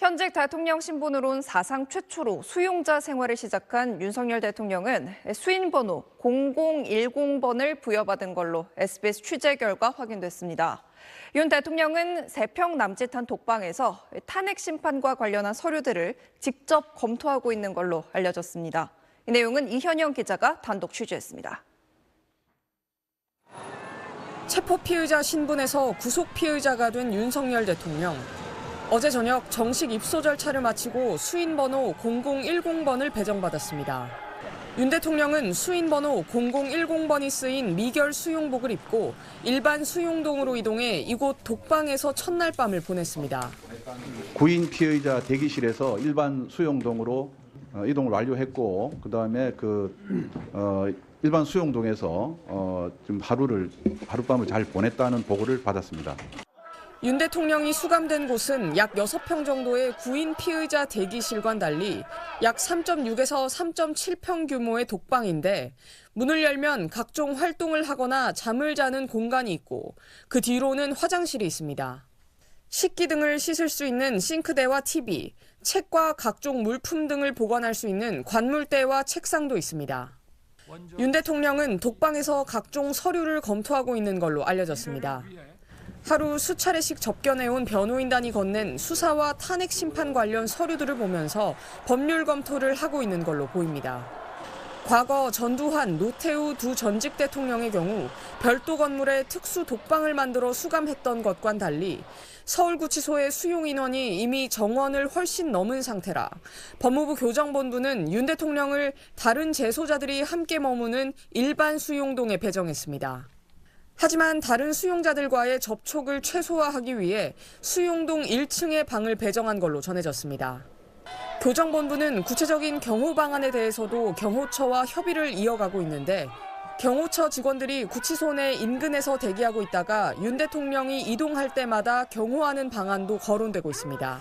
현직 대통령 신분으론 사상 최초로 수용자 생활을 시작한 윤석열 대통령은 수인 번호 0010번을 부여받은 걸로 SBS 취재 결과 확인됐습니다. 윤 대통령은 세평 남짓한 독방에서 탄핵 심판과 관련한 서류들을 직접 검토하고 있는 걸로 알려졌습니다. 이 내용은 이현영 기자가 단독 취재했습니다. 체포 피의자 신분에서 구속 피의자가 된 윤석열 대통령. 어제 저녁 정식 입소 절차를 마치고 수인 번호 0010번을 배정받았습니다. 윤 대통령은 수인 번호 0010번이 쓰인 미결 수용복을 입고 일반 수용동으로 이동해 이곳 독방에서 첫날 밤을 보냈습니다. 구인 피의자 대기실에서 일반 수용동으로 어, 이동을 완료했고 그다음에 그 어, 일반 수용동에서 어, 좀 하루를 하룻밤을 잘 보냈다는 보고를 받았습니다. 윤 대통령이 수감된 곳은 약 6평 정도의 구인 피의자 대기실과는 달리 약 3.6에서 3.7평 규모의 독방인데 문을 열면 각종 활동을 하거나 잠을 자는 공간이 있고 그 뒤로는 화장실이 있습니다. 식기 등을 씻을 수 있는 싱크대와 TV, 책과 각종 물품 등을 보관할 수 있는 관물대와 책상도 있습니다. 윤 대통령은 독방에서 각종 서류를 검토하고 있는 걸로 알려졌습니다. 하루 수차례씩 접견해온 변호인단이 건넨 수사와 탄핵 심판 관련 서류들을 보면서 법률 검토를 하고 있는 걸로 보입니다. 과거 전두환, 노태우 두 전직 대통령의 경우 별도 건물에 특수 독방을 만들어 수감했던 것과는 달리 서울구치소의 수용 인원이 이미 정원을 훨씬 넘은 상태라 법무부 교정본부는 윤 대통령을 다른 재소자들이 함께 머무는 일반 수용동에 배정했습니다. 하지만 다른 수용자들과의 접촉을 최소화하기 위해 수용동 1층에 방을 배정한 걸로 전해졌습니다. 교정본부는 구체적인 경호 방안에 대해서도 경호처와 협의를 이어가고 있는데 경호처 직원들이 구치소 내 인근에서 대기하고 있다가 윤 대통령이 이동할 때마다 경호하는 방안도 거론되고 있습니다.